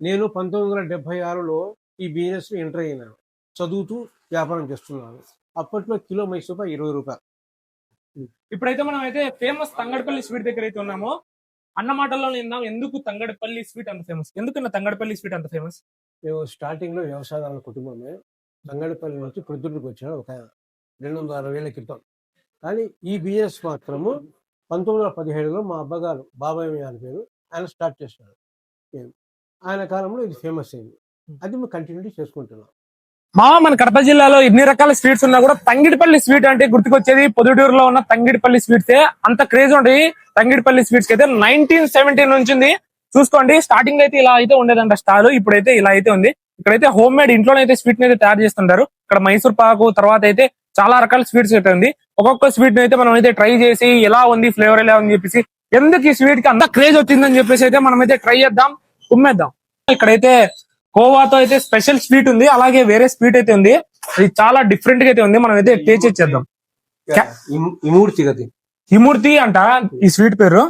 నేను పంతొమ్మిది వందల డెబ్బై ఆరులో ఈ బిజినెస్ ఎంటర్ అయినాను చదువుతూ వ్యాపారం చేస్తున్నాను. అప్పట్లో కిలో మైసూర్ పాక్ ఇరవై రూపాయలు. ఇప్పుడైతే మనం అయితే ఫేమస్ తంగడపల్లి స్వీట్ దగ్గర అయితే ఉన్నాము అన్న మాటల్లో నిందాం ఎందుకు తంగడపల్లి స్వీట్ అంత ఫేమస్? ఎందుకన్నా తంగడపల్లి స్వీట్ అంత ఫేమస్? మేము స్టార్టింగ్లో వ్యవసాయదారుల కుటుంబమే. తంగడిపల్లి నుంచి ప్రొద్దుడికి వచ్చాను ఒక రెండు వందల అరవై ఏళ్ళ క్రితం. కానీ ఈ బిజినెస్ మాత్రము పంతొమ్మిది వందల పదిహేడులో మా అబ్బగారు బాబాయ్ అని పేరు ఆయన స్టార్ట్ చేశాడు ఏం. ఆయన కాలంలో ఇది ఫేమస్ అయింది. అది మేము కంటిన్యూ చేసుకుంటున్నాం. మా మన కడప జిల్లాలో ఎన్ని రకాల స్వీట్స్ ఉన్నా కూడా తంగిడిపల్లి స్వీట్ అంటే గుర్తుకొచ్చేది. పొదుటూరులో ఉన్న తంగిడిపల్లి స్వీట్స్. అంత క్రేజ్ ఉంటుంది తంగిడిపల్లి స్వీట్స్ అయితే నైన్టీన్ సెవెంటీన్ నుంచి ఉంది. చూసుకోండి. స్టార్టింగ్ అయితే ఇలా అయితే ఉండేదంట స్టాల్. ఇప్పుడైతే ఇలా అయితే ఉంది. ఇక్కడైతే హోమ్ మేడ్ ఇంట్లోనైతే స్వీట్ అయితే తయారు చేస్తుంటారు. ఇక్కడ మైసూర్ పాకు తర్వాత అయితే చాలా రకాల స్వీట్స్ అయితే ఉంది. ఒక్కొక్క స్వీట్ అయితే మనం అయితే ట్రై చేసి ఎలా ఉంది ఫ్లేవర్ ఎలా ఉంది చెప్పేసి ఎందుకు ఈ స్వీట్కి అంత క్రేజ్ వచ్చిందని చెప్పేసి అయితే మనం అయితే ట్రై చేద్దాం. ఉమ్మేద్దాం. ఇక్కడైతే కోవాతో అయితే స్పెషల్ స్వీట్ ఉంది అలాగే వేరే స్వీట్ అయితే ఉంది. అది చాలా డిఫరెంట్గా అయితే ఉంది. మనం అయితే టేస్ట్ చేద్దాం. హిమూర్తి గది అంట ఈ స్వీట్ పేరు?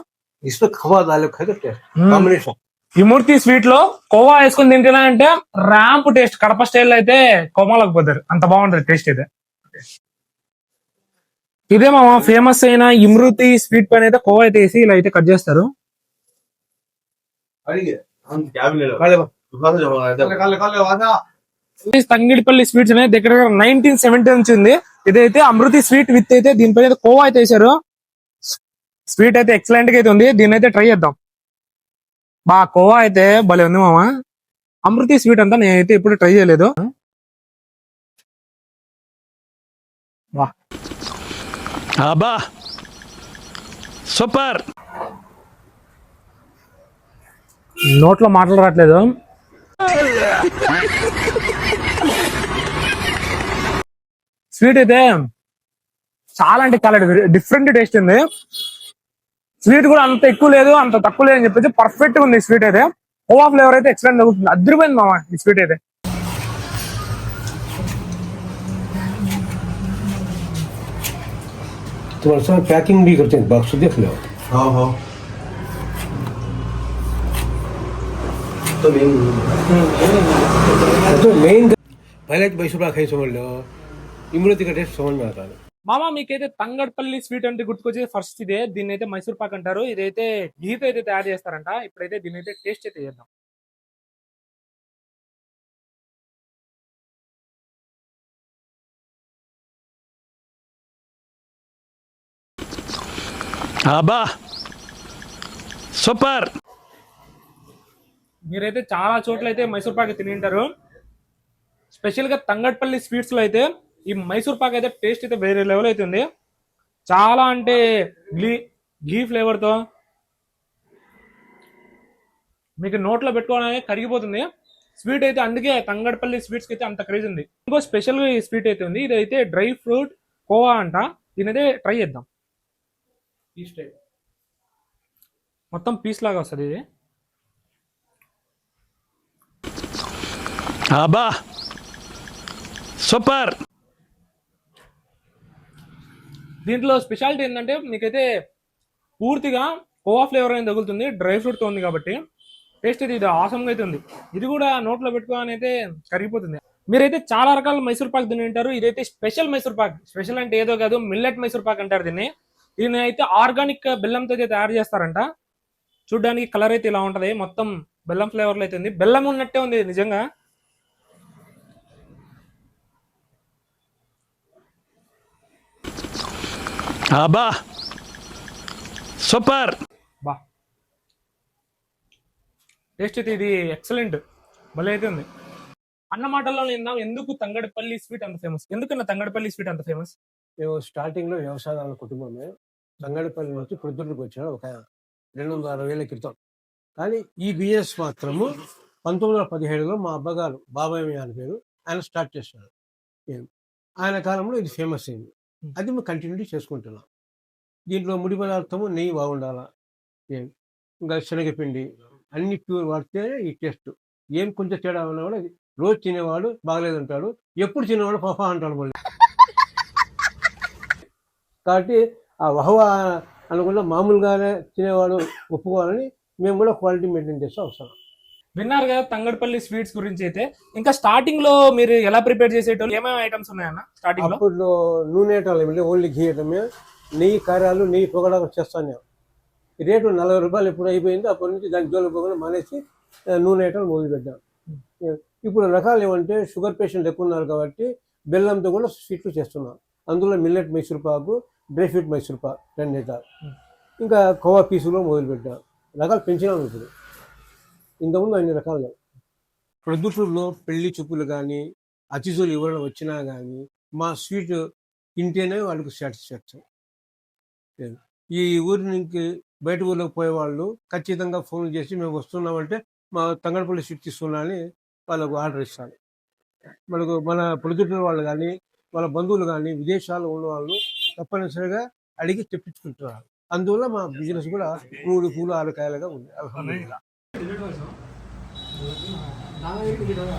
ఇమూర్తి స్వీట్లో కోవా వేసుకుని తింటున్నా అంటే ర్యాంప్ టేస్ట్ కడప స్టైల్ అయితే కోమాలకు పోతారు. అంత బాగుంటది టేస్ట్ అయితే. ఇదే మా ఫేమస్ అయిన ఇమృతి స్వీట్ పైన అయితే కోవా అయితే వేసి ఇలా అయితే కట్ చేస్తారు. తంగిడిపల్లి స్వీట్స్ అనేది దగ్గర దగ్గర నైన్టీన్ సెవెంటీ నుంచి ఉంది. ఇదైతే అమృతి స్వీట్ విత్ అయితే దీనిపైన అయితే కోవా అయితే వేసారు స్వీట్ అయితే ఎక్సలెంట్గా అయితే ఉంది. దీన్ని అయితే ట్రై చేద్దాం. బా కోవా అయితే భలే ఉంది మామ. అమృతి స్వీట్ అంతా నేనైతే ఇప్పుడు ట్రై చేయలేదు. అబ్బా సూపర్. నోట్లో మాటలు రావట్లేదు స్వీట్ అయితే చాలా అంటే చాలా డిఫరెంట్ టేస్ట్ ఉంది స్వీట్ కూడా అంత ఎక్కువ లేదు అంత తక్కువ లేదు అని చెప్పేసి పర్ఫెక్ట్ గా ఉంది స్వీట్ అయితే ఓవా ఫ్లేవర్ అయితే ఎక్సలెంట్ తగ్గుతుంది అదిరిపోయింది మామ ఈ స్వీట్ అయితే तुम्हारे साथ पैकिंग भी करते हैं बॉक्स देख लो हाँ हाँ మామ మీకైతే తంగడపల్లి స్వీట్ అంటే గుర్తుకొచ్చేది ఫస్ట్ ఇదే. దీన్ని అయితే మైసూర్ పాక్ అంటారు. ఇదైతే గీత అయితే తయారు చేస్తారంట. ఇప్పుడైతే దీని అయితే టేస్ట్ అయితే చేద్దాం. అబ్బా! సూపర్! మీరైతే చాలా చోట్ల అయితే మైసూర్ పాక్ తిని ఉంటారు స్పెషల్గా తంగడ్పల్లి స్వీట్స్లో అయితే ఈ మైసూర్ పాక్ అయితే టేస్ట్ అయితే వేరే లెవెల్ అయితే ఉంది. చాలా అంటే గ్లీ గీ ఫ్లేవర్తో మీకు నోట్లో పెట్టుకోవడానికి కరిగిపోతుంది. స్వీట్ అయితే అందుకే తంగడ్పల్లి స్వీట్స్కి అయితే అంత క్రేజ్ ఉంది. ఇంకో స్పెషల్గా ఈ స్వీట్ అయితే ఉంది. ఇది అయితే డ్రై ఫ్రూట్ కోవా అంట. దీని అయితే ట్రై చేద్దాం మొత్తం పీస్ లాగా వస్తుంది ఇది. అబ్బా! సూపర్! దీంట్లో స్పెషాలిటీ ఏంటంటే మీకైతే పూర్తిగా కోవా ఫ్లేవర్ అనేది తగులుతుంది డ్రై ఫ్రూట్తో ఉంది కాబట్టి టేస్ట్ అయితే ఇది ఆసంగా అయితే ఉంది. ఇది కూడా నోట్లో పెట్టుకోవాలని అయితే కరిగిపోతుంది. మీరైతే చాలా రకాల మైసూర్ పాక్ తిని ఉంటారు. ఇదైతే స్పెషల్ మైసూర్ పాక్. స్పెషల్ అంటే ఏదో కాదు మిల్లెట్ మైసూర్ పాక్ అంటారు దీన్ని. దీన్ని అయితే ఆర్గానిక్ బెల్లంతో అయితే తయారు చేస్తారంట. చూడడానికి కలర్ అయితే ఇలా ఉంటది. మొత్తం బెల్లం ఫ్లేవర్లో అయితే ఉంది. బెల్లం ఉన్నట్టే ఉంది నిజంగా. అబ్బా! సూపర్! బా. టేస్ట్ అయితే ఇది ఎక్సలెంట్. భలే అయితే ఉంది. అన్న మాటల్లో నిందాం ఎందుకు తంగడపల్లి స్వీట్ అంత ఫేమస్? ఎందుకన్నా తంగడపల్లి స్వీట్ అంత ఫేమస్? మేము స్టార్టింగ్లో వ్యవసాయదారుల కుటుంబమే. తంగడిపల్లి నుంచి ప్రొద్దుడికి వచ్చాను ఒక రెండు వందల అరవై ఏళ్ళ క్రితం. కానీ ఈ బిజినెస్ మాత్రము పంతొమ్మిది వందల పదిహేడులో మా అబ్బగారు బాబాయ్ అని పేరు ఆయన స్టార్ట్ చేశాడు ఏం. ఆయన కాలంలో ఇది ఫేమస్ అయింది. అది మేము కంటిన్యూటీ చేసుకుంటున్నాం. దీంట్లో ముడి పదార్థము నెయ్యి బాగుండాలా? ఏం? ఇంకా శనగపిండి అన్ని ప్యూర్ వాడితే ఈ టేస్ట్. ఏం కొంచెం తేడా ఉన్నా కూడా రోజు తినేవాడు బాగలేదంటాడు. ఎప్పుడు తినేవాడు పఫా అంటాడు మళ్ళీ. కాబట్టి ఆ వహవా అనుకున్న మామూలుగానే తినేవాడు ఒప్పుకోవాలని మేము కూడా క్వాలిటీ మెయింటైన్ చేస్తే అవసరం. విన్నారు కదా తంగడపల్లి స్వీట్స్ గురించి అయితే. ఇంకా స్టార్టింగ్లో మీరు ఎలా ప్రిపేర్ చేసేటోళ్ళు? ఏమేమి ఐటమ్స్ ఉన్నాయన్న స్టార్టింగ్లో? అప్పుడు నూనె వేయటం ఓన్లీ ఘీ వేయటమే నెయ్యి కార్యాలు నెయ్యి పొగడా చేస్తాను. నేను రేటు నలభై రూపాయలు ఎప్పుడు అయిపోయిందో అప్పటి నుంచి దాని జోలు పొగలు మానేసి నూనె వేయటం మొదలు పెట్టాను ఇప్పుడు రకాలు ఏమంటే షుగర్ పేషెంట్ ఎక్కువ ఉన్నారు కాబట్టి బెల్లంతో కూడా స్వీట్లు చేస్తున్నాం. అందులో millet Mysore pak dry fruit Mysore pak రెండు ఇంకా కోవా పీసులు మొదలు పెట్టాం రకాలు పెంచినాం ఇప్పుడు. ఇంతకుముందు అన్ని రకాలు లేవు ప్రొద్దుటూరులో పెళ్ళి చూపులు కానీ అతిథులు ఎవరైనా వచ్చినా కానీ మా స్వీట్ తింటేనే వాళ్ళకి సాటిస్ఫాక్షన్. లేదు. ఈ ఊరి నుంచి బయట ఊర్లోకి పోయేవాళ్ళు ఖచ్చితంగా ఫోన్ చేసి మేము వస్తున్నామంటే మా తంగడపల్లి స్వీట్ తీసుకున్నా అని వాళ్ళకు ఆర్డర్ ఇస్తాను. మనకు మన ప్రొద్దుటూరు వాళ్ళు కానీ వాళ్ళ బంధువులు కానీ విదేశాల్లో ఉన్న వాళ్ళు తప్పనిసరిగా అడిగి తెప్పించుకుంటున్నారు. అందువల్ల మా బిజినెస్ కూడా మూడు పూలు ఆరు కాయలుగా ఉంది అల్హమ్దులిల్లా